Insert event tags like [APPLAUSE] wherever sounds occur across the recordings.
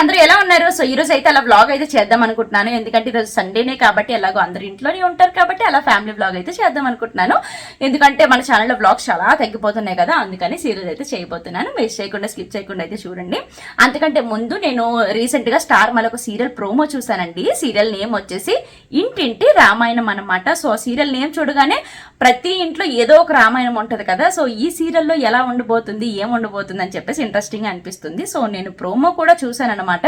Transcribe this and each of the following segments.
అందరూ ఎలా ఉన్నారు? సో ఈ రోజు అయితే అలా వ్లాగ్ అయితే చేద్దాం అనుకుంటున్నాను. ఎందుకంటే ఈరోజు సండేనే కాబట్టి ఎలాగో అందరు ఇంట్లోనే ఉంటారు కాబట్టి అలా ఫ్యామిలీ వ్లాగ్ అయితే చేద్దాం అనుకుంటున్నాను. ఎందుకంటే మన ఛానల్లో వ్లాగ్స్ చాలా తగ్గిపోతున్నాయి కదా అందుకని సీరియల్ అయితే చేయబోతున్నాను. మిస్ చేయకుండా స్కిప్ చేయకుండా అయితే చూడండి. అంతకంటే ముందు నేను రీసెంట్గా స్టార్ మళ్ళీ ఒక సీరియల్ ప్రోమో చూశానండి. సీరియల్ నేమ్ వచ్చేసి ఇంటింటి రామాయణం అన్నమాట. సో ఆ సీరియల్ నేమ్ చూడగానే ప్రతి ఇంట్లో ఏదో ఒక రామాయణం ఉంటుంది కదా సో ఈ సీరియల్లో ఎలా ఉండబోతుంది ఏం ఉండబోతుంది అని చెప్పేసి ఇంట్రెస్టింగ్ అనిపిస్తుంది. సో నేను ప్రోమో కూడా చూసాను అనమాట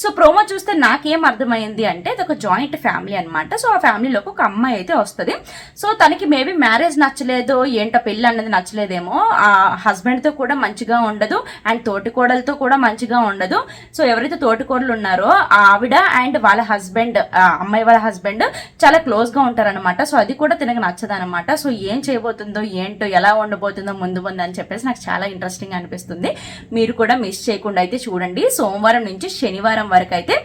సో ప్రోమో చూస్తే నాకేం అర్థమైంది అంటే ఇది ఒక జాయింట్ ఫ్యామిలీ అనమాట సో ఆ ఫ్యామిలీలోకి ఒక అమ్మాయి అయితే వస్తుంది. సో తనకి మేబీ మ్యారేజ్ నచ్చలేదు ఏంటో పెళ్ళి అన్నది నచ్చలేదేమో ఆ హస్బెండ్తో కూడా మంచిగా ఉండదు అండ్ తోటికోడలతో కూడా మంచిగా ఉండదు. సో ఎవరైతే తోటికోడలు ఉన్నారో ఆవిడ అండ్ వాళ్ళ హస్బెండ్ అమ్మాయి వాళ్ళ హస్బెండ్ చాలా క్లోజ్గా ఉంటారనమాట సో అది కూడా తినకు నచ్చదనమాట సో ఏం చేయబోతుందో ఏంటో ఎలా ఉండబోతుందో ముందు ముందు అని చెప్పేసి నాకు చాలా ఇంట్రెస్టింగ్ అనిపిస్తుంది. మీరు కూడా మిస్ చేయకుండా అయితే చూడండి. సోమవారం నుంచి శనివారం వరకు అయితే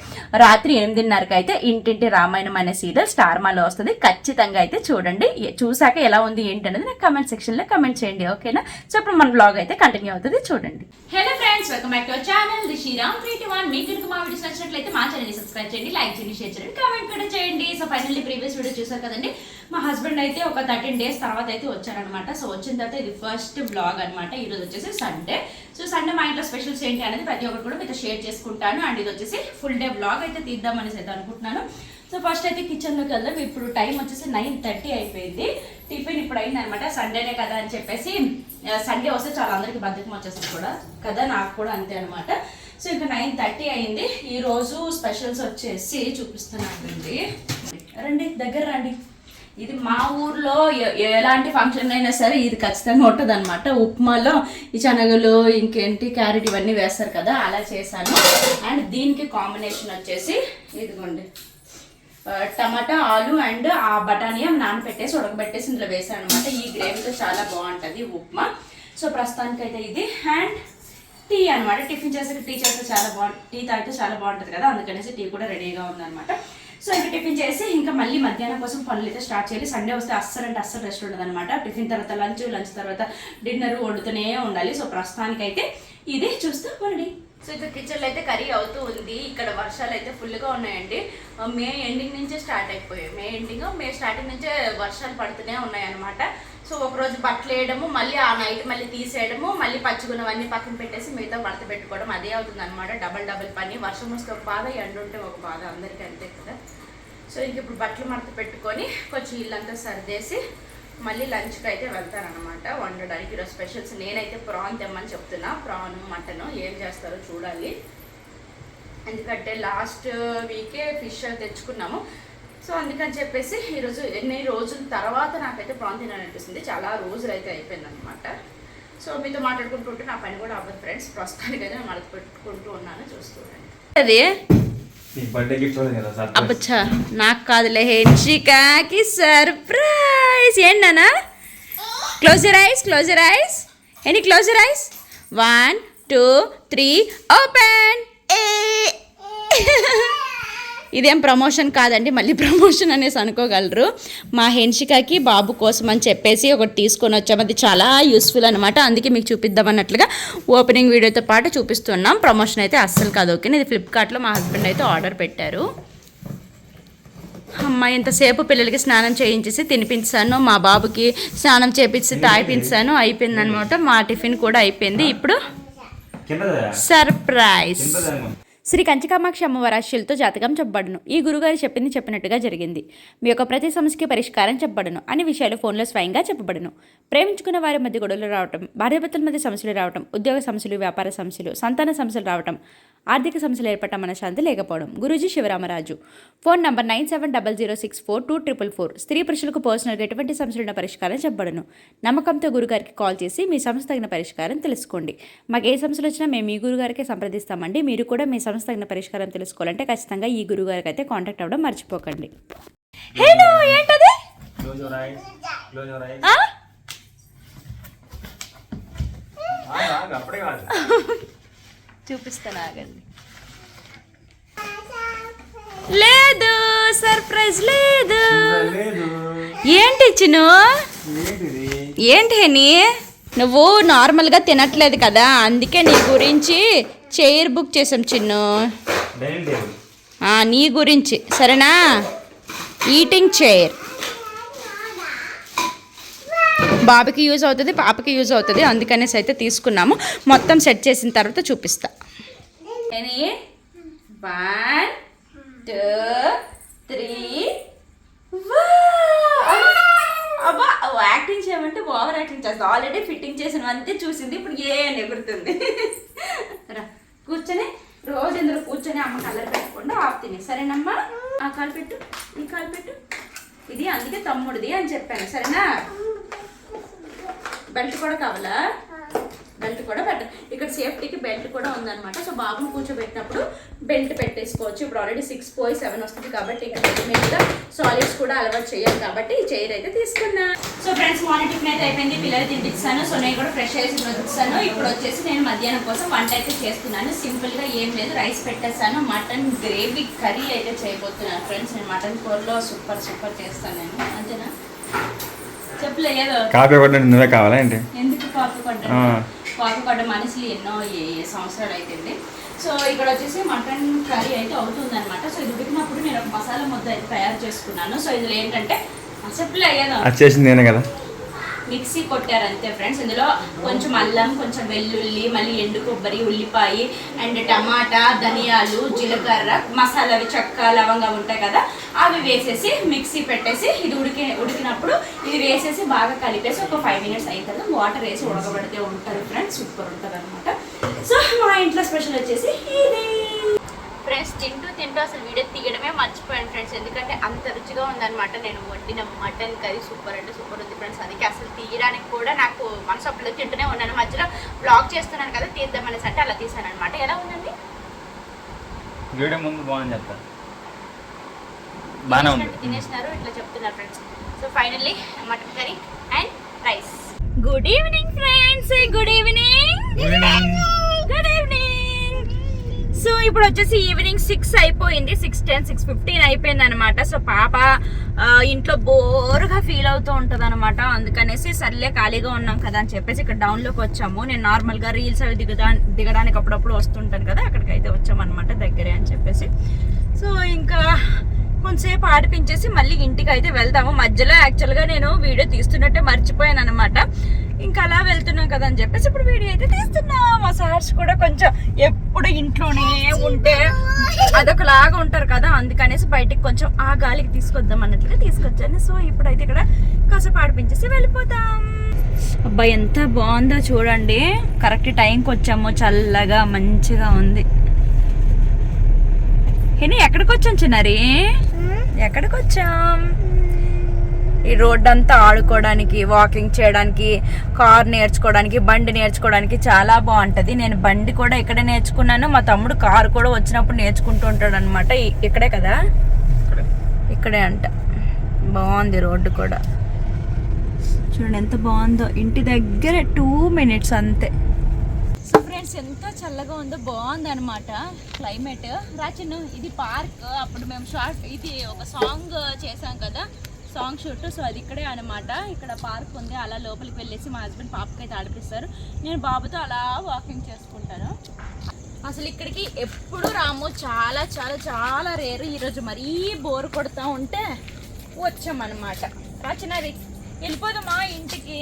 రాత్రి ఎనిమిదిన్నరకు అయితే ఇంటింటి రామాయణం అనే సీరియల్ స్టార్ మాలో వస్తుంది. ఖచ్చితంగా అయితే చూడండి. చూసాక ఎలా ఉంది ఏంటి అనేది నాకు కమెంట్ సెక్షన్లో కమెంట్ చేయండి ఓకేనా? సో ఇప్పుడు మన బ్లాగ్ అయితే కంటిన్యూ అవుతుంది. చూడండి. Hello friends welcome back to channel the Sriram Preethi one మీకు కనుక మా వీడియోస్ నచ్చినట్లయితే మా ఛానల్ సబ్స్క్రైబ్ చేయండి లైక్ చేయండి షేర్ చేయండి కామెంట్ కూడా చేయండి. సో ఫైనల్లీ ప్రీవియస్ వీడియో చూసారు కదండి. మా హస్బెండ్ అయితే ఒక థర్టీన్ డేస్ తర్వాత అయితే వచ్చారనమాట సో వచ్చిన తర్వాత ఇది ఫస్ట్ బ్లాగ్ అనమాట ఈరోజు వచ్చేసి సండే సో సండే మా ఇంట్లో స్పెషల్స్ ఏంటి అనేది ప్రతి ఒక్కరు కూడా మీతో షేర్ చేసుకుంటాను అండ్ ఇది వచ్చేసి ఫుల్ డే బ్లాగ్ అయితే తీద్దాం అనేసి అయితే అనుకుంటున్నాను. సో ఫస్ట్ అయితే కిచెన్లోకి వెళ్దాం. ఇప్పుడు టైం వచ్చేసి నైన్ థర్టీ అయిపోయింది. టిఫిన్ ఇప్పుడు అయిందనమాట సండేనే కదా అని చెప్పేసి సండే వస్తే చాలా అందరికి బద్దకం వచ్చేస్తుంది కూడా. కదా నాకు కూడా అంతే అనమాట సో ఇంకా నైన్ థర్టీ అయింది. ఈరోజు స్పెషల్స్ వచ్చేసి చూపిస్తున్నానండి. రండి దగ్గర రండి. ఇది మా ఊర్లో ఎలాంటి ఫంక్షన్ అయినా సరే ఇది ఖచ్చితంగా ఉంటుంది అనమాట ఉప్మాలో ఈ శనగలు ఇంకేంటి క్యారెట్ ఇవన్నీ వేస్తారు కదా అలా చేశాను. అండ్ దీనికి కాంబినేషన్ వచ్చేసి ఇదిగోండి. టమాటా ఆలు అండ్ ఆ బఠానియా నానబెట్టేసి ఉడకబెట్టేసి ఇందులో వేసాను అనమాట ఈ గ్రేవీతో చాలా బాగుంటుంది ఉప్మా. సో ప్రస్తుతానికైతే ఇది. అండ్ టీ అనమాట టిఫిన్ చేసాక టీ చేస్తే చాలా బాగుంటుంది టీ తాగితే చాలా బాగుంటుంది కదా అందుకనేసి టీ కూడా రెడీగా ఉందన్నమాట. సో ఇంకా టిఫిన్ చేసి ఇంకా మళ్ళీ మధ్యాహ్నం కోసం పనులు అయితే స్టార్ట్ చేయాలి. సండే వస్తే అస్సలు అంటే అస్సలు రెస్ట్ ఉండదు అనమాట టిఫిన్ తర్వాత లంచ్ లంచ్ తర్వాత డిన్నర్ వండుతూనే ఉండాలి. సో ప్రస్తుతానికైతే ఇదే చూస్తూ. ఉండండి సో ఇక్కడ కిచెన్లో అయితే కర్రీ అవుతూ ఉంది. ఇక్కడ వర్షాలు అయితే ఫుల్గా ఉన్నాయండి. మే ఎండింగ్ నుంచే స్టార్ట్ అయిపోయాయి. మే ఎండింగ్ మే స్టార్టింగ్ నుంచే వర్షాలు పడుతూనే ఉన్నాయి అనమాట సో ఒకరోజు బట్టలు వేయడము మళ్ళీ ఆ నైట్ మళ్ళీ తీసేయడము మళ్ళీ పచ్చుకున్నవన్నీ పక్కన పెట్టేసి మిగతా మడత పెట్టుకోవడం అదే అవుతుంది అనమాట డబల్ డబల్ పని. వర్షం వస్తే ఒక బాధ ఎండ ఉంటే ఒక బాధ. అందరికీ అంతే కదా. సో ఇంక ఇప్పుడు బట్టలు మడత పెట్టుకొని కొంచెం ఇల్లంతా సర్దేసి మళ్ళీ లంచ్కి అయితే వెళ్తానమాట వండడానికి ఈరోజు స్పెషల్స్ నేనైతే ప్రాన్ తెమ్మని చెప్తున్నా. ప్రాన్ మటన్ ఏం చేస్తారో చూడాలి. ఎందుకంటే లాస్ట్ వీకే ఫిష్ తెచ్చుకున్నాము. సో అందుకని చెప్పేసి ఈరోజు ఎన్ని రోజుల తర్వాత నాకైతే ప్రాన్ తినాలనిపిస్తుంది. చాలా రోజులు అయితే అయిపోయింది అనమాట సో మీతో మాట్లాడుకుంటుంటే నా పని కూడా అవ్వదు ఫ్రెండ్స్ ప్రస్తుతానికైతే నేను మడత పెట్టుకుంటూ ఉన్నాను. చూస్తూ అది అబ్బచ్చా నాకు కాదులే హెన్షికాకి surprise ఏంటనా closer eyes closer eyes any closer eyes one two three open ఏ. [LAUGHS] ఇదేం ప్రమోషన్ కాదండి మళ్ళీ ప్రమోషన్ అనేసి అనుకోగలరు. మా హెన్షికాకి బాబు కోసం అని చెప్పేసి ఒకటి తీసుకొని వచ్చాము అది చాలా యూస్ఫుల్ అనమాట అందుకే మీకు చూపిద్దాం అన్నట్లుగా ఓపెనింగ్ వీడియోతో పాటు చూపిస్తున్నాం. ప్రమోషన్ అయితే అస్సలు కాదు ఓకే? ఇది ఫ్లిప్కార్ట్లో మా హస్బెండ్ అయితే ఆర్డర్ పెట్టారు. అమ్మ ఇంతసేపు పిల్లలకి స్నానం చేయించేసి తినిపించాను. మా బాబుకి స్నానం చేపించి తాగిపించాను. అయిపోయింది అనమాట మా టిఫిన్ కూడా అయిపోయింది. ఇప్పుడు సర్ప్రైజ్ శ్రీ కంచికామాక్షి అమ్మవారి ఆశీలతో జాతకం చెప్పబడును. ఈ గురుగారు చెప్పింది చెప్పినట్టుగా జరిగింది. మీ యొక్క ప్రతి సమస్యకి పరిష్కారం చెప్పబడును అన్ని విషయాలు ఫోన్లో స్వయంగా చెప్పబడును. ప్రేమించుకున్న వారి మధ్య గొడవలు రావటం భార్యాభర్తల మధ్య సమస్యలు రావటం ఉద్యోగ సమస్యలు వ్యాపార సమస్యలు సంతాన సమస్యలు రావటం ఆర్థిక సమస్యలు ఏర్పడటం మనశ్శాంతి లేకపోవడం. Guruji Sivaramaraju. Phone number nine seven double zero six four two triple four. స్త్రీ పురుషులకు పర్సనల్గా ఎటువంటి సమస్యలున్న పరిష్కారం చెప్పబడును. నమ్మకంతో గురుగారికి కాల్ చేసి మీ సమస్య తగిన పరిష్కారం తెలుసుకోండి. మాకు ఏ సమస్యలు వచ్చినా మేము ఈ గురుగారికే సంప్రదిస్తామండి. మీరు కూడా మీ సమస్య తగిన పరిష్కారం తెలుసుకోవాలంటే ఖచ్చితంగా ఈ గురుగారికి అయితే కాంటాక్ట్ అవ్వడం మర్చిపోకండి. హలో ఏంటది? అప్పుడే కాదు. [LAUGHS] చూపిస్తాను ఆగండి. లేదు సర్ప్రైజ్ లేదు. ఏంటి చిను ఏంటిది? ఏంటి హెని? నువ్వు నార్మల్గా తినట్లేదు కదా అందుకే నీ గురించి చైర్ బుక్ చేసాం చిన్ను. నీ గురించి సరేనా? ఈటింగ్ చైర్ బాబుకి యూజ్ అవుతుంది పాపకి యూజ్ అవుతుంది. అందుకనేసి అయితే తీసుకున్నాము. మొత్తం సెట్ చేసిన తర్వాత చూపిస్తా. వన్ టూ త్రీ అబ్బా! యాక్టింగ్ చేయమంటే ఓవర్ యాక్టింగ్ చేస్తా. ఆల్రెడీ ఫిట్టింగ్ చేసినవంతే చూసింది. ఇప్పుడు ఏ అని ఎగురుతుంది. రా కూర్చొని రోజు ఇందులో కూర్చొని అమ్మ కలర్ పెట్టకుండా ఆఫ్ తిని. సరేనమ్మా? ఆ కాలు పెట్టు. ఈ కాలు పెట్టు. ఇది అందుకే తమ్ముడిది అని చెప్పాను. సరేనా? బెల్ట్ కూడా కావాలా? బెల్ట్ కూడా పెట్ట ఇక్కడ సేఫ్టీకి బెల్ట్ కూడా ఉందన్నమాట. సో బాబుని కూర్చోబెట్టినప్పుడు బెల్ట్ పెట్టేసుకోవచ్చు. ఇప్పుడు ఆల్రెడీ సిక్స్ పోయి సెవెన్ వస్తుంది కాబట్టి ఇక్కడ మీద సాలిడ్స్ కూడా అలవాటు చేయాలి కాబట్టి ఈ చైర్ అయితే తీసుకున్నా. సో ఫ్రెండ్స్ మార్నింగ్ టిఫిన్ అయితే అయిపోయింది. పిల్లలు తినిపిస్తాను. సో నేను కూడా ఫ్రెష్ అయ్యి వదిలిస్తాను ఇప్పుడు వచ్చేసి నేను మధ్యాహ్నం కోసం వంట అయితే చేస్తున్నాను. సింపుల్గా ఏం లేదు. రైస్ పెట్టేస్తాను మటన్ గ్రేవీ కర్రీ అయితే చేయబోతున్నాను. ఫ్రెండ్స్ నేను మటన్ కూరలో సూపర్ సూపర్ చేస్తాను నేను. అంతేనా? కాఫీ కూడా నువ్వే కావాలా ఏంటి? ఎందుకు కాఫీ ఆ. కాఫీ పడ్డ మనుషులు ఎన్నో సంవత్సరాలు అయిపోయింది సో ఇక్కడ వచ్చేసి మటన్ కర్రీ అయితే అవుతుంది అనమాట సో ఇది ఉడికినప్పుడు నేను ఒక మసాలా ముద్ద అయితే తయారు చేసుకున్నాను. సో ఇందులో ఏంటంటే అసెప్లు అయ్యాను అది చేసింది నేనే కదా. మిక్సీ కొట్టారు అంతే ఫ్రెండ్స్. ఇందులో కొంచెం అల్లం కొంచెం వెల్లుల్లి మళ్ళీ ఎండు కొబ్బరి ఉల్లిపాయ అండ్ టమాటా ధనియాలు జీలకర్ర మసాలావి చెక్క లవంగా ఉంటాయి కదా అవి వేసేసి మిక్సీ పెట్టేసి ఇది ఉడికి ఉడికినప్పుడు ఇది వేసేసి బాగా కలిపేసి ఒక ఫైవ్ మినిట్స్ అయిన తర్వాత వాటర్ వేసి ఉడకబెడితే ఉంటుంది ఫ్రెండ్స్ సూపర్ ఉంటుంది అనమాట సో మా ఇంట్లో స్పెషల్ వచ్చేసి ఇది. ఫ్రెండ్స్ తింటూ తింటూ అసలు వీడియో తీయడమే మర్చిపోయాను ఫ్రెండ్స్ ఎందుకంటే అంత రుచిగా ఉందన్నమాట. నేను వండిన మటన్ కర్రీ సూపర్ అంటే సూపర్ ఉంది ఫ్రెండ్స్ అందుకే అసలు తీయడానికి కూడా నాకు మనసు అప్పుడు తింటూనే ఉన్నాను. మధ్యలో బ్లాగ్ చేస్తున్నాను కదా తీద్దామనేసి అంటే అలా తీసాను అనమాట ఎలా ఉందండి? వీడియో ముందు బాగుంది చెప్తా బాగానే ఉంది. తినేసినట్టు తినేసినారు ఇట్లా చెప్తున్నారు friends so finally mutton curry and rice good evening friends good evening good evening so ఇప్పుడు వచ్చేసి ఈవినింగ్ సిక్స్ అయిపోయింది. సిక్స్ టెన్ సిక్స్ ఫిఫ్టీన్ అయిపోయింది అనమాట సో పాప ఇంట్లో బోరుగా ఫీల్ అవుతూ ఉంటది అనమాట అందుకనేసి సర్లే ఖాళీగా ఉన్నాం కదా అని చెప్పేసి ఇక్కడ డౌన్లోకి వచ్చాము. నేను నార్మల్గా రీల్స్ అవి దిగదా దిగడానికి అప్పుడప్పుడు వస్తుంటాను కదా అక్కడికైతే వచ్చామన్నమాట దగ్గరే అని చెప్పేసి. సో ఇంకా కొంచెంసేపు ఆడిపించేసి మళ్ళీ ఇంటికి అయితే వెళ్తాము మధ్యలో యాక్చువల్గా నేను వీడియో తీస్తున్నట్టే మర్చిపోయాను అనమాట ఇంకా అలా వెళ్తున్నాం కదా అని చెప్పేసి ఇప్పుడు వీడియో అయితే తీస్తున్నా. మా సార్స్ కూడా కొంచెం ఎప్పుడు ఇంట్లోనే ఉంటే అదొకలాగా ఉంటారు కదా అందుకనేసి బయటికి కొంచెం ఆ గాలికి తీసుకొద్దాం అన్నట్లుగా తీసుకొచ్చాను. సో ఇప్పుడైతే ఇక్కడ కాసేపు ఆడిపించేసి వెళ్ళిపోతాం. అబ్బాయి ఎంత బాగుందో చూడండి. కరెక్ట్ టైంకి వచ్చాము చల్లగా మంచిగా ఉంది. హేని ఎక్కడికి వచ్చాం చిన్నారి? ఎక్కడికి వచ్చాం ఈ రోడ్ అంతా ఆడుకోవడానికి వాకింగ్ చేయడానికి కార్ నేర్చుకోవడానికి బండి నేర్చుకోవడానికి చాలా బాగుంటది. నేను బండి కూడా ఇక్కడే నేర్చుకున్నాను. మా తమ్ముడు కారు కూడా వచ్చినప్పుడు నేర్చుకుంటూ ఉంటాడు అనమాట ఇక్కడే కదా? ఇక్కడే అంట. బాగుంది రోడ్డు కూడా. చూడండి ఎంత బాగుందో. ఇంటి దగ్గర టూ మినిట్స్ అంతే. ఎంత చల్లగా ఉందో బాగుంది అనమాట క్లైమేట్. రాచిన్ను ఇది పార్క్. అప్పుడు మేము షార్ట్ ఇది ఒక సాంగ్ చేసాం కదా సాంగ్ షూట్. సో అది ఇక్కడే అనమాట ఇక్కడ పార్క్ ఉంది. అలా లోపలికి వెళ్ళేసి మా హస్బెండ్ పాపకి అయితే ఆడిపిస్తారు. నేను బాబుతో అలా వాకింగ్ చేసుకుంటాను. అసలు ఇక్కడికి ఎప్పుడు రాము. చాలా చాలా చాలా రేరు. ఈరోజు మరీ బోర్ కొడుతూ ఉంటే వచ్చామన్నమాట. వెళ్ళిపోదు వెళ్ళిపోదామా ఇంటికి?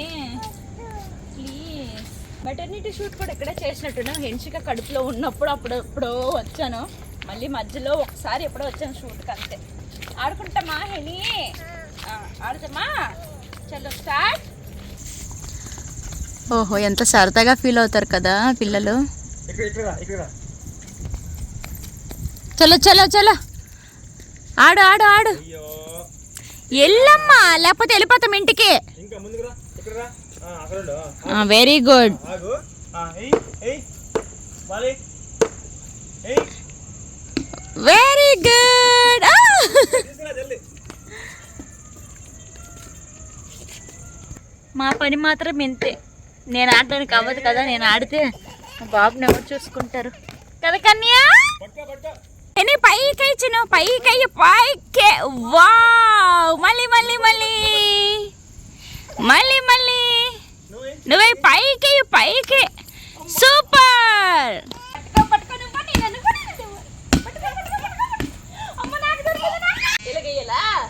మెటర్నిటీ షూట్ కూడా ఇక్కడే చేసినట్టున్నా. హెన్షిక కడుపులో ఉన్నప్పుడు అప్పుడు ఎప్పుడో వచ్చాను. మళ్ళీ మధ్యలో ఒకసారి ఎప్పుడో వచ్చాను షూట్కి అంతే. ఆడుకుంటామా హెని? ఆ, ఆడుతామా చలో స్టార్ట్ ఓహో ఎంత సరదాగా ఫీల్ అవుతారు కదా పిల్లలు. చలో చలో చలో. ఆడు ఆడు ఆడు. అయ్యో. ఎల్లమ్మా లేకపోతే వెళ్ళిపోతాం ఇంటికి. ఇంకా ముందుకు రా ఇక్కడ రా. వెరీ గుడ్ వెరీ గుడ్ మా పని మాత్రం ఇంతే. నేను ఆడడానికి అవ్వదు కదా నేను ఆడితే మా బాబుని ఎవరు చూసుకుంటారు? కదా కన్యా? ఎన్ని పైకి ఇచ్చిన పైకి పైకి. వావ్. మళ్ళీ మళ్ళీ మళ్ళీ. మళ్ళీ మళ్ళీ. నువ్వే పైకి పైకి సూపర్ ఇలాగ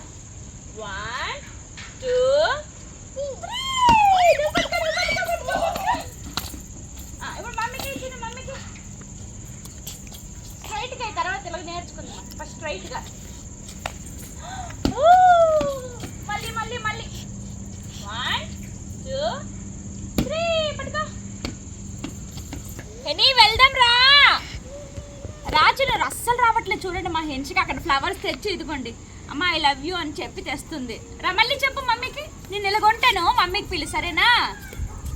రాజులు అస్సలు రావట్లేదు చూడండి మా హెన్షికి. అక్కడ ఫ్లవర్స్ తెచ్చి ఇదిగోండి. అమ్మ ఐ లవ్ యూ అని చెప్పి తెస్తుంది. రా మళ్ళీ చెప్పు మమ్మీకి. నేను ఇలాగొంటాను మమ్మీకి పిలు సరేనా?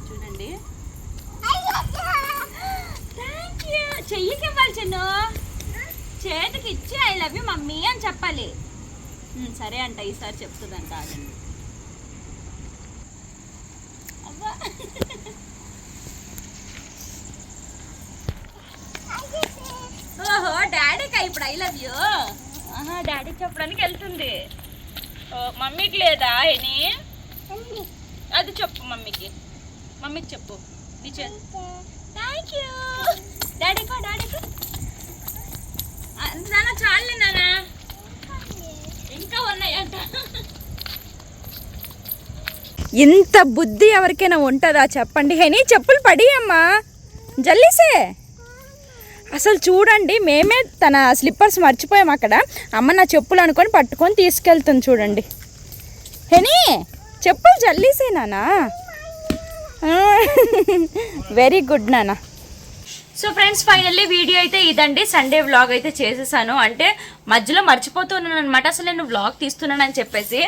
చూడండి. థ్యాంక్ యూ చెయ్యికి ఇవ్వాలి చిన్ను. చేతికి ఇచ్చి ఐ లవ్ యూ మమ్మీ అని చెప్పాలి. సరే అంట ఈసారి చెప్తుందంట ఆగండి అవ్వా ఓహో డాడీకా ఇప్పుడు ఐ లవ్ యూ ఆహా డాడీ చెప్పడానికి వెళ్తుంది. ఓ మమ్మీకి లేదా ఎని అది చెప్పు మమ్మీకి. మమ్మీకి చెప్పు. నీ థ్యాంక్ యూ డాడీకో డాడీకో నాన్న చాలే నాన్న. ఇంకా ఉన్నాయంట. ఇంత బుద్ధి ఎవరికైనా ఉంటుందా? చెప్పండి హెనీ చెప్పులు పడి అమ్మా జల్లీసే. అసలు చూడండి మేమే తన స్లిప్పర్స్ మర్చిపోయాం అక్కడ. అమ్మ నా చెప్పులు అనుకొని పట్టుకొని తీసుకెళ్తుంది చూడండి. హెనీ చెప్పులు జల్లీసే నానా వెరీ గుడ్ నానా సో ఫ్రెండ్స్ ఫైనల్లీ వీడియో అయితే ఇదండి. సండే వ్లాగ్ అయితే చేసేసాను. అంటే మధ్యలో మర్చిపోతున్నాను అనమాట అసలు నేను వ్లాగ్ తీస్తున్నానని చెప్పేసి.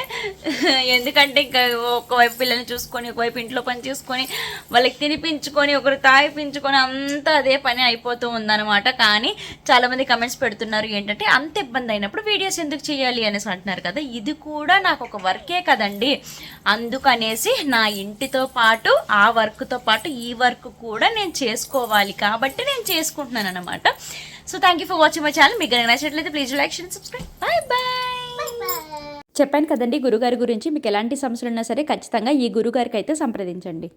ఎందుకంటే ఇంకా ఒకవైపు పిల్లల్ని చూసుకొని ఒకవైపు ఇంట్లో పని చూసుకొని వాళ్ళకి తినిపించుకొని ఒకరు తాగిపించుకొని అంతా అదే పని అయిపోతూ ఉందన్నమాట. కానీ చాలామంది కమెంట్స్ పెడుతున్నారు ఏంటంటే అంత ఇబ్బంది అయినప్పుడు వీడియోస్ ఎందుకు చేయాలి? అనేసి అంటున్నారు కదా. ఇది కూడా నాకు ఒక వర్కే కదండి. అందుకనేసి నా ఇంటితో పాటు ఆ వర్క్తో పాటు ఈ వర్క్ కూడా నేను చేసుకోవాలి. కాబట్టి నేను చేసుకుంటున్నాను అనమాట so thank you for watching my channel మీకు నచ్చినట్లయితే please like share subscribe bye bye చెప్పాను కదండి గురుగారి గురించి మీకు ఎలాంటి సమస్యలు ఉన్నా సరే ఖచ్చితంగా ఈ గురుగారికి అయితే సంప్రదించండి.